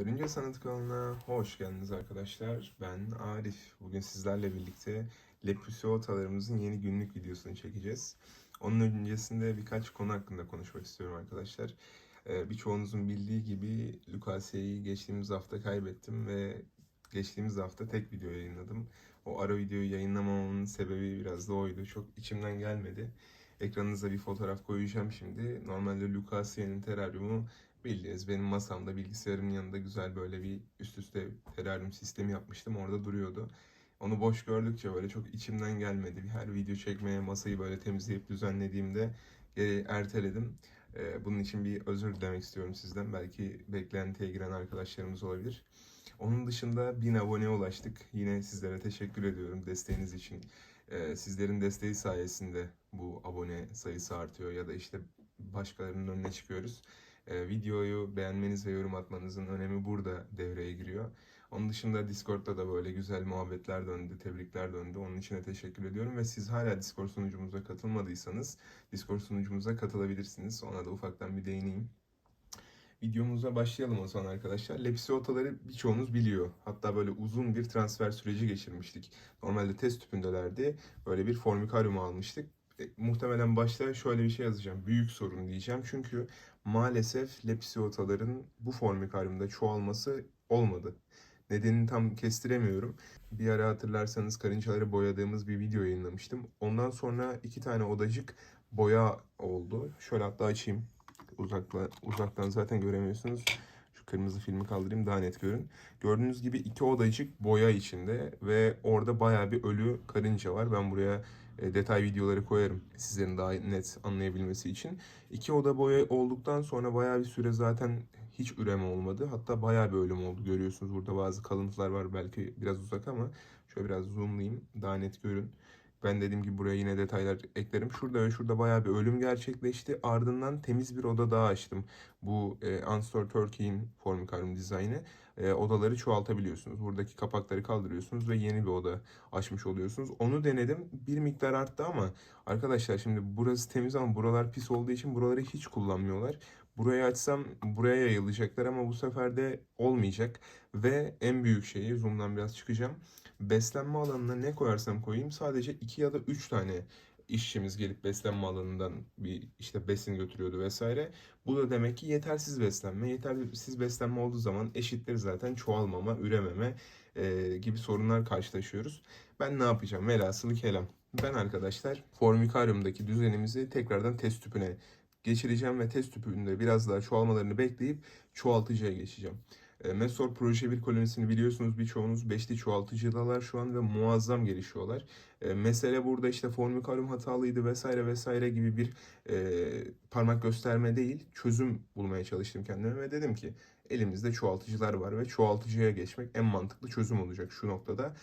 Karınca Sanat kanalına hoş geldiniz arkadaşlar. Ben Arif. Bugün sizlerle birlikte Lepusiotalarımızın yeni günlük videosunu çekeceğiz. Onun öncesinde birkaç konu hakkında konuşmak istiyorum arkadaşlar. Ee, birçoğunuzun bildiği gibi Lucasia'yı geçtiğimiz hafta kaybettim ve geçtiğimiz hafta tek video yayınladım. O ara videoyu yayınlamamamın sebebi biraz da oydu. Çok içimden gelmedi. Ekranınıza bir fotoğraf koyacağım şimdi. Normalde Lucasia'nın teraryumu Bildiğiniz benim masamda bilgisayarımın yanında güzel böyle bir üst üste teraryum sistemi yapmıştım. Orada duruyordu. Onu boş gördükçe böyle çok içimden gelmedi. Her video çekmeye masayı böyle temizleyip düzenlediğimde geri erteledim. Ee, bunun için bir özür dilemek istiyorum sizden. Belki beklentiye giren arkadaşlarımız olabilir. Onun dışında 1000 aboneye ulaştık. Yine sizlere teşekkür ediyorum desteğiniz için. Ee, sizlerin desteği sayesinde bu abone sayısı artıyor ya da işte başkalarının önüne çıkıyoruz. Ee, videoyu beğenmeniz ve yorum atmanızın önemi burada devreye giriyor. Onun dışında Discord'da da böyle güzel muhabbetler döndü, tebrikler döndü. Onun için de teşekkür ediyorum ve siz hala Discord sunucumuza katılmadıysanız Discord sunucumuza katılabilirsiniz. Ona da ufaktan bir değineyim. Videomuza başlayalım o zaman arkadaşlar. Lepsiotaları birçoğunuz biliyor. Hatta böyle uzun bir transfer süreci geçirmiştik. Normalde test tüpündelerdi. Böyle bir formikaryum almıştık. E, muhtemelen başta şöyle bir şey yazacağım. Büyük sorun diyeceğim. Çünkü maalesef lepsiotaların bu formikaryumda çoğalması olmadı. Nedenini tam kestiremiyorum. Bir ara hatırlarsanız karıncaları boyadığımız bir video yayınlamıştım. Ondan sonra iki tane odacık boya oldu. Şöyle hatta açayım. Uzakla, uzaktan zaten göremiyorsunuz. Kırmızı filmi kaldırayım daha net görün. Gördüğünüz gibi iki odacık boya içinde ve orada bayağı bir ölü karınca var. Ben buraya e, detay videoları koyarım sizlerin daha net anlayabilmesi için. İki oda boya olduktan sonra bayağı bir süre zaten hiç üreme olmadı. Hatta bayağı bir ölüm oldu. Görüyorsunuz burada bazı kalıntılar var belki biraz uzak ama şöyle biraz zoomlayayım daha net görün. Ben dediğim gibi buraya yine detaylar eklerim. Şurada ve şurada bayağı bir ölüm gerçekleşti. Ardından temiz bir oda daha açtım. Bu e, Unstore Turkey'in Formicarium dizaynı. E, odaları çoğaltabiliyorsunuz. Buradaki kapakları kaldırıyorsunuz ve yeni bir oda açmış oluyorsunuz. Onu denedim. Bir miktar arttı ama arkadaşlar şimdi burası temiz ama buralar pis olduğu için buraları hiç kullanmıyorlar. Burayı açsam buraya yayılacaklar ama bu sefer de olmayacak. Ve en büyük şeyi zoom'dan biraz çıkacağım. Beslenme alanına ne koyarsam koyayım sadece 2 ya da 3 tane işçimiz gelip beslenme alanından bir işte besin götürüyordu vesaire. Bu da demek ki yetersiz beslenme. Yetersiz beslenme olduğu zaman eşittir zaten çoğalmama, ürememe e, gibi sorunlar karşılaşıyoruz. Ben ne yapacağım? Velhasılı kelam. Ben arkadaşlar formikaryumdaki düzenimizi tekrardan test tüpüne geçireceğim ve test tüpünde biraz daha çoğalmalarını bekleyip çoğaltıcıya geçeceğim. E, Mesor Proje 1 kolonisini biliyorsunuz birçoğunuz beşli çoğaltıcıdalar şu an ve muazzam gelişiyorlar. E, mesele burada işte formikaryum hatalıydı vesaire vesaire gibi bir e, parmak gösterme değil. Çözüm bulmaya çalıştım kendime ve dedim ki elimizde çoğaltıcılar var ve çoğaltıcıya geçmek en mantıklı çözüm olacak şu noktada.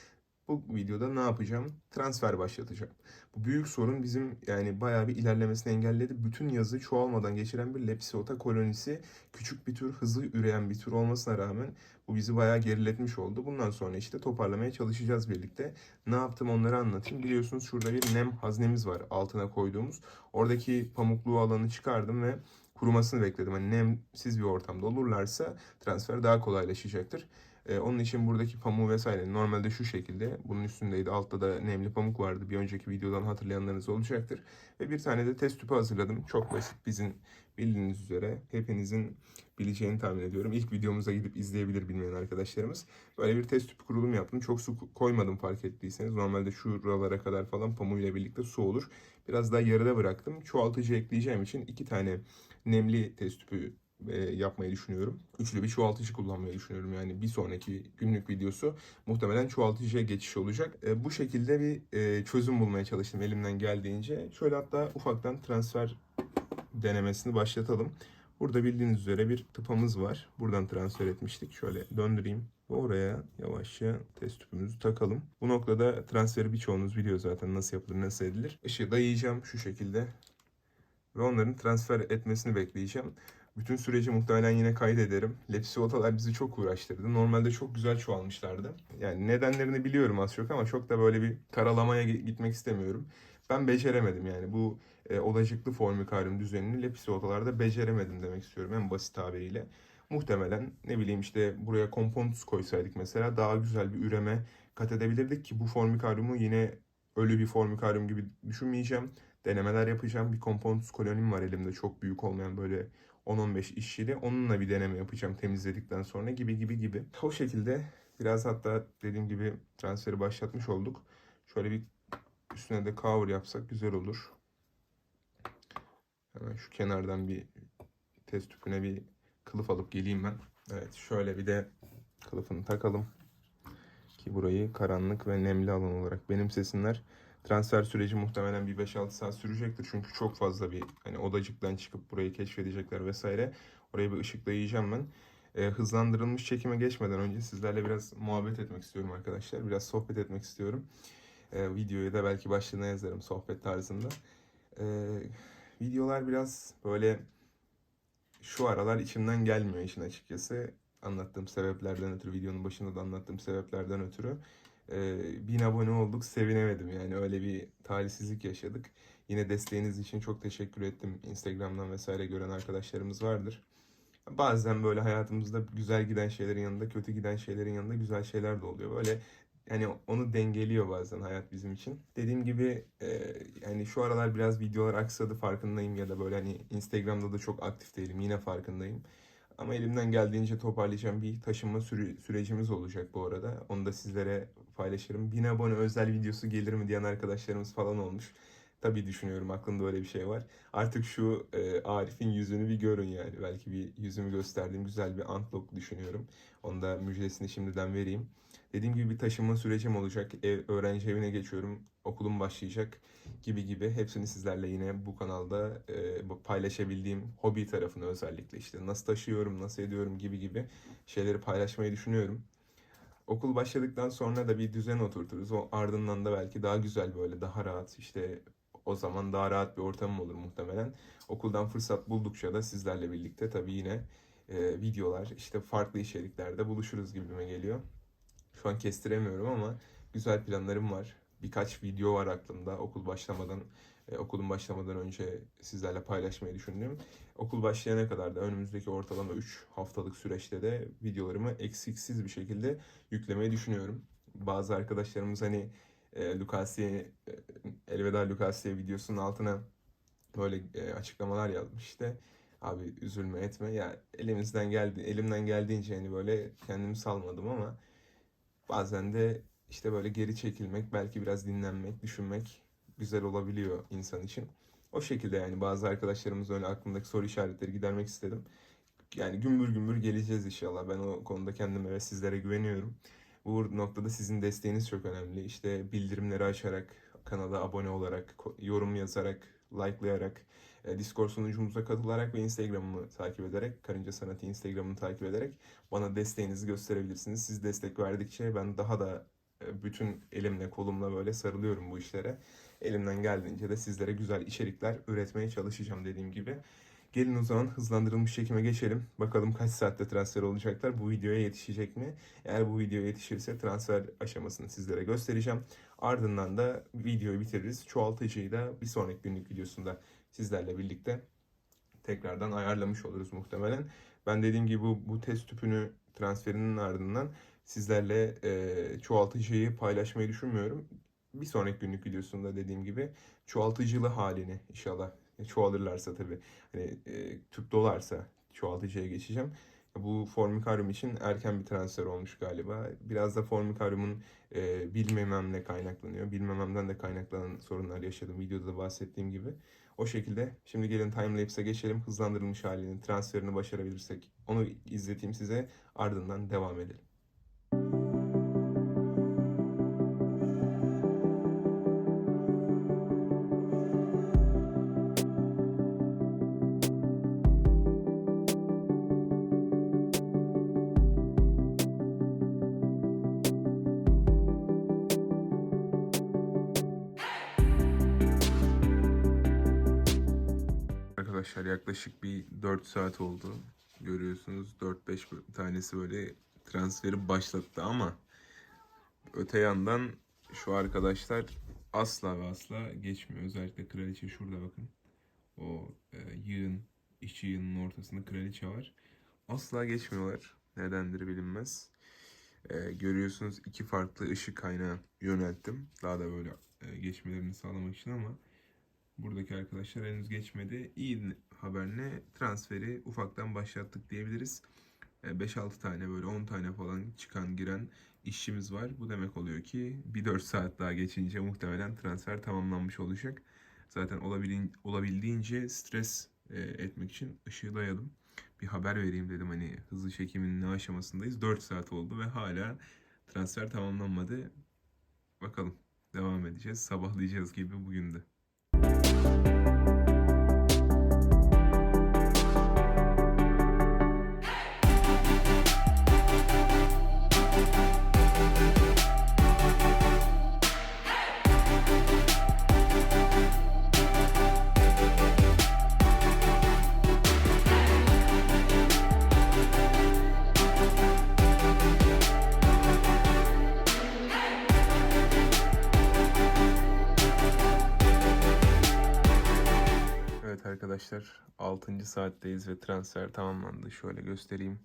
Bu videoda ne yapacağım? Transfer başlatacağım. Bu büyük sorun bizim yani bayağı bir ilerlemesini engelledi. Bütün yazı çoğalmadan geçiren bir Lepsiota kolonisi küçük bir tür, hızlı üreyen bir tür olmasına rağmen bu bizi bayağı geriletmiş oldu. Bundan sonra işte toparlamaya çalışacağız birlikte. Ne yaptım onları anlatayım. Biliyorsunuz şurada bir nem haznemiz var altına koyduğumuz. Oradaki pamuklu alanı çıkardım ve kurumasını bekledim. Hani nemsiz bir ortamda olurlarsa transfer daha kolaylaşacaktır. Ee, onun için buradaki pamuğu vesaire normalde şu şekilde bunun üstündeydi. Altta da nemli pamuk vardı. Bir önceki videodan hatırlayanlarınız olacaktır. Ve bir tane de test tüpü hazırladım. Çok basit bizim bildiğiniz üzere. Hepinizin bileceğini tahmin ediyorum. İlk videomuza gidip izleyebilir bilmeyen arkadaşlarımız. Böyle bir test tüpü kurulum yaptım. Çok su koymadım fark ettiyseniz. Normalde şuralara kadar falan pamuğuyla birlikte su olur. Biraz daha yarıda bıraktım. Çoğaltıcı ekleyeceğim için iki tane nemli test tüpü e, yapmayı düşünüyorum. Üçlü bir çoğaltıcı kullanmayı düşünüyorum. Yani bir sonraki günlük videosu muhtemelen çoğaltıcıya geçiş olacak. E, bu şekilde bir e, çözüm bulmaya çalıştım elimden geldiğince. Şöyle hatta ufaktan transfer denemesini başlatalım. Burada bildiğiniz üzere bir tıpamız var. Buradan transfer etmiştik. Şöyle döndüreyim. Ve oraya yavaşça test tüpümüzü takalım. Bu noktada transferi birçoğunuz biliyor zaten nasıl yapılır, nasıl edilir. Işığı dayayacağım şu şekilde. Ve onların transfer etmesini bekleyeceğim. Bütün süreci muhtemelen yine kaydederim. Lepsiotalar bizi çok uğraştırdı. Normalde çok güzel çoğalmışlardı. Yani nedenlerini biliyorum az çok ama çok da böyle bir karalamaya gitmek istemiyorum. Ben beceremedim yani bu e, odacıklı formikaryum düzenini lepsiotalarda beceremedim demek istiyorum en basit tabiriyle. muhtemelen ne bileyim işte buraya kompontus koysaydık mesela daha güzel bir üreme kat edebilirdik ki bu formikaryumu yine ölü bir formikaryum gibi düşünmeyeceğim. Denemeler yapacağım. Bir kompontus kolonim var elimde çok büyük olmayan böyle 10-15 işçili. Onunla bir deneme yapacağım temizledikten sonra gibi gibi gibi. O şekilde biraz hatta dediğim gibi transferi başlatmış olduk. Şöyle bir üstüne de cover yapsak güzel olur. Hemen şu kenardan bir test tüpüne bir kılıf alıp geleyim ben. Evet şöyle bir de kılıfını takalım. Ki burayı karanlık ve nemli alan olarak benimsesinler. Transfer süreci muhtemelen bir 5-6 saat sürecektir. Çünkü çok fazla bir hani odacıktan çıkıp burayı keşfedecekler vesaire. Oraya bir ışıklayacağım ben. Ee, hızlandırılmış çekime geçmeden önce sizlerle biraz muhabbet etmek istiyorum arkadaşlar. Biraz sohbet etmek istiyorum. Ee, videoyu da belki başlığına yazarım sohbet tarzında. Ee, videolar biraz böyle şu aralar içimden gelmiyor işin açıkçası. Anlattığım sebeplerden ötürü, videonun başında da anlattığım sebeplerden ötürü. Ee, bin abone olduk, sevinemedim yani öyle bir talihsizlik yaşadık. Yine desteğiniz için çok teşekkür ettim. Instagram'dan vesaire gören arkadaşlarımız vardır. Bazen böyle hayatımızda güzel giden şeylerin yanında, kötü giden şeylerin yanında güzel şeyler de oluyor. Böyle yani onu dengeliyor bazen hayat bizim için. Dediğim gibi e, yani şu aralar biraz videolar aksadı farkındayım ya da böyle hani Instagram'da da çok aktif değilim yine farkındayım. Ama elimden geldiğince toparlayacağım bir taşınma sürü- sürecimiz olacak bu arada. Onu da sizlere paylaşırım. 1000 abone özel videosu gelir mi diyen arkadaşlarımız falan olmuş. Tabii düşünüyorum aklımda öyle bir şey var. Artık şu e, Arif'in yüzünü bir görün yani. Belki bir yüzümü gösterdiğim güzel bir unlock düşünüyorum. Onu da müjdesini şimdiden vereyim. Dediğim gibi bir taşınma sürecim olacak. Ev, öğrenci evine geçiyorum. Okulum başlayacak gibi gibi. Hepsini sizlerle yine bu kanalda e, paylaşabildiğim hobi tarafını özellikle işte nasıl taşıyorum, nasıl ediyorum gibi gibi şeyleri paylaşmayı düşünüyorum. Okul başladıktan sonra da bir düzen oturturuz. O ardından da belki daha güzel böyle daha rahat işte o zaman daha rahat bir ortamım olur muhtemelen. Okuldan fırsat buldukça da sizlerle birlikte tabii yine e, videolar işte farklı içeriklerde buluşuruz gibime geliyor. Şu an kestiremiyorum ama güzel planlarım var. Birkaç video var aklımda okul başlamadan, e, okulun başlamadan önce sizlerle paylaşmayı düşündüğüm. Okul başlayana kadar da önümüzdeki ortalama 3 haftalık süreçte de videolarımı eksiksiz bir şekilde yüklemeyi düşünüyorum. Bazı arkadaşlarımız hani e, Lucasi'ye, e, Elveda Lucasi'ye videosunun altına böyle e, açıklamalar yazmış işte. Abi üzülme etme ya elimizden geldi elimden geldiğince hani böyle kendimi salmadım ama Bazen de işte böyle geri çekilmek, belki biraz dinlenmek, düşünmek güzel olabiliyor insan için. O şekilde yani bazı arkadaşlarımız öyle aklımdaki soru işaretleri gidermek istedim. Yani gümbür gümbür geleceğiz inşallah. Ben o konuda kendime ve sizlere güveniyorum. Bu noktada sizin desteğiniz çok önemli. İşte bildirimleri açarak, kanala abone olarak, yorum yazarak, likelayarak, Discord sunucumuza katılarak ve Instagram'ımı takip ederek, Karınca Sanatı Instagram'ını takip ederek bana desteğinizi gösterebilirsiniz. Siz destek verdikçe ben daha da e, bütün elimle kolumla böyle sarılıyorum bu işlere. Elimden geldiğince de sizlere güzel içerikler üretmeye çalışacağım dediğim gibi. Gelin o zaman hızlandırılmış çekime geçelim. Bakalım kaç saatte transfer olacaklar. Bu videoya yetişecek mi? Eğer bu videoya yetişirse transfer aşamasını sizlere göstereceğim. Ardından da videoyu bitiririz. Çoğaltıcıyı da bir sonraki günlük videosunda sizlerle birlikte tekrardan ayarlamış oluruz muhtemelen. Ben dediğim gibi bu, bu test tüpünü transferinin ardından sizlerle e, çoğaltıcıyı paylaşmayı düşünmüyorum. Bir sonraki günlük videosunda dediğim gibi çoğaltıcılı halini inşallah çoğalırlarsa tabii hani e, tüp dolarsa çoğaltıcıya geçeceğim. Bu formikaryum için erken bir transfer olmuş galiba. Biraz da formikaryumun e, bilmememle kaynaklanıyor. Bilmememden de kaynaklanan sorunlar yaşadım. Videoda da bahsettiğim gibi. O şekilde şimdi gelin timelapse'e geçelim. Hızlandırılmış halinin transferini başarabilirsek onu izleteyim size. Ardından devam edelim. Arkadaşlar yaklaşık bir 4 saat oldu. Görüyorsunuz 4-5 tanesi böyle transferi başlattı ama öte yandan şu arkadaşlar asla ve asla geçmiyor. Özellikle kraliçe şurada bakın. O e, yığın, işçi yığının ortasında kraliçe var. asla geçmiyorlar. Nedendir bilinmez. Ee, görüyorsunuz iki farklı ışık kaynağı yönelttim. Daha da böyle e, geçmelerini sağlamak için ama buradaki arkadaşlar henüz geçmedi. İyi haber ne? Transferi ufaktan başlattık diyebiliriz. E, 5-6 tane böyle 10 tane falan çıkan giren işçimiz var. Bu demek oluyor ki bir 4 saat daha geçince muhtemelen transfer tamamlanmış olacak. Zaten olabildiğince stres e, etmek için ışığı dayadım. Bir haber vereyim dedim hani hızlı çekimin ne aşamasındayız. 4 saat oldu ve hala transfer tamamlanmadı. Bakalım devam edeceğiz. Sabahlayacağız gibi bugün de. 6. saatteyiz ve transfer tamamlandı. Şöyle göstereyim.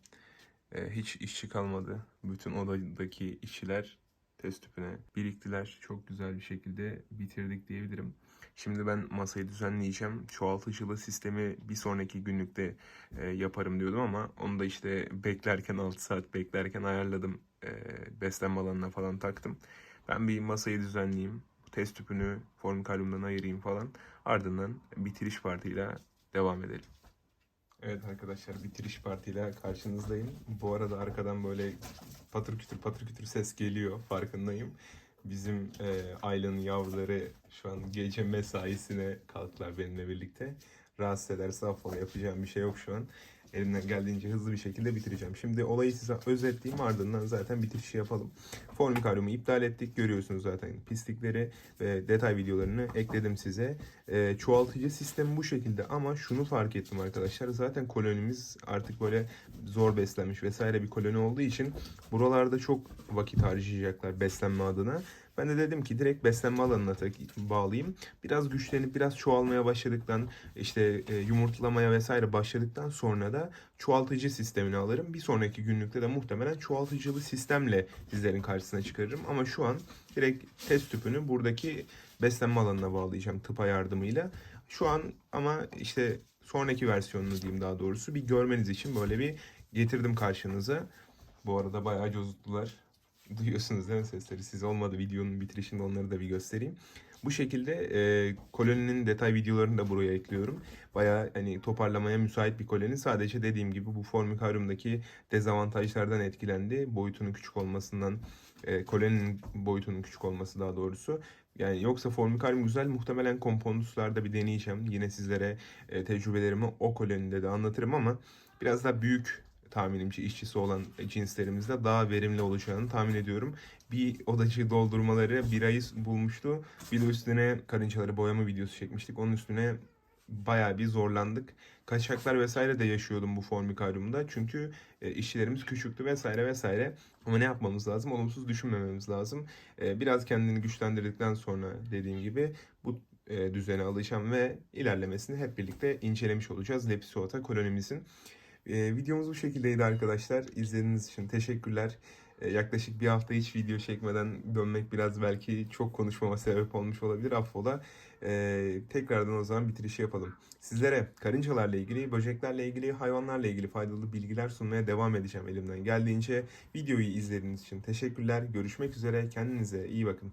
Ee, hiç işçi kalmadı. Bütün odadaki işçiler test tüpüne biriktiler. Çok güzel bir şekilde bitirdik diyebilirim. Şimdi ben masayı düzenleyeceğim. Çoğaltıcılı sistemi bir sonraki günlükte e, yaparım diyordum ama onu da işte beklerken 6 saat beklerken ayarladım. E, beslenme alanına falan taktım. Ben bir masayı düzenleyeyim. Test tüpünü formikalyumdan ayırayım falan. Ardından bitiriş partiyle devam edelim. Evet arkadaşlar bitiriş partiyle karşınızdayım. Bu arada arkadan böyle patır kütür patır kütür ses geliyor farkındayım. Bizim e, Ayla'nın yavruları şu an gece mesaisine kalktılar benimle birlikte. Rahatsız ederse affola yapacağım bir şey yok şu an. Elimden geldiğince hızlı bir şekilde bitireceğim. Şimdi olayı size özetleyeyim ardından zaten bitirişi yapalım. Formikaryumu iptal ettik. Görüyorsunuz zaten pislikleri ve detay videolarını ekledim size. Ee, çoğaltıcı sistemi bu şekilde ama şunu fark ettim arkadaşlar. Zaten kolonimiz artık böyle zor beslenmiş vesaire bir koloni olduğu için buralarda çok vakit harcayacaklar beslenme adına. Ben de dedim ki direkt beslenme alanına bağlayayım. Biraz güçlenip biraz çoğalmaya başladıktan işte e, yumurtlamaya vesaire başladıktan sonra da çoğaltıcı sistemini alırım. Bir sonraki günlükte de muhtemelen çoğaltıcılı sistemle sizlerin karşısına çıkarırım. Ama şu an direkt test tüpünü buradaki beslenme alanına bağlayacağım tıpa yardımıyla. Şu an ama işte sonraki versiyonunu diyeyim daha doğrusu bir görmeniz için böyle bir getirdim karşınıza. Bu arada bayağı cozuttular. Duyuyorsunuz değil mi sesleri? Siz olmadı videonun bitirişinde onları da bir göstereyim. Bu şekilde e, koloninin detay videolarını da buraya ekliyorum. Bayağı hani toparlamaya müsait bir koloni. Sadece dediğim gibi bu formikaryumdaki dezavantajlardan etkilendi. Boyutunun küçük olmasından, e, koloninin boyutunun küçük olması daha doğrusu. Yani yoksa formikaryum güzel. Muhtemelen komponduslarda bir deneyeceğim. Yine sizlere e, tecrübelerimi o kolonide de anlatırım ama biraz daha büyük tahminimce işçisi olan cinslerimizde daha verimli olacağını tahmin ediyorum. Bir odacı doldurmaları bir ayı bulmuştu. Bir de üstüne karıncaları boyama videosu çekmiştik. Onun üstüne bayağı bir zorlandık. Kaçaklar vesaire de yaşıyordum bu formikaryumda. Çünkü e, işçilerimiz küçüktü vesaire vesaire. Ama ne yapmamız lazım? Olumsuz düşünmememiz lazım. E, biraz kendini güçlendirdikten sonra dediğim gibi bu e, düzene alışan ve ilerlemesini hep birlikte incelemiş olacağız. Lepidoptera kolonimizin. Ee, videomuz bu şekildeydi arkadaşlar. İzlediğiniz için teşekkürler. Ee, yaklaşık bir hafta hiç video çekmeden dönmek biraz belki çok konuşmama sebep olmuş olabilir. Affola. Ee, tekrardan o zaman bitirişi yapalım. Sizlere karıncalarla ilgili, böceklerle ilgili, hayvanlarla ilgili faydalı bilgiler sunmaya devam edeceğim elimden geldiğince. Videoyu izlediğiniz için teşekkürler. Görüşmek üzere. Kendinize iyi bakın.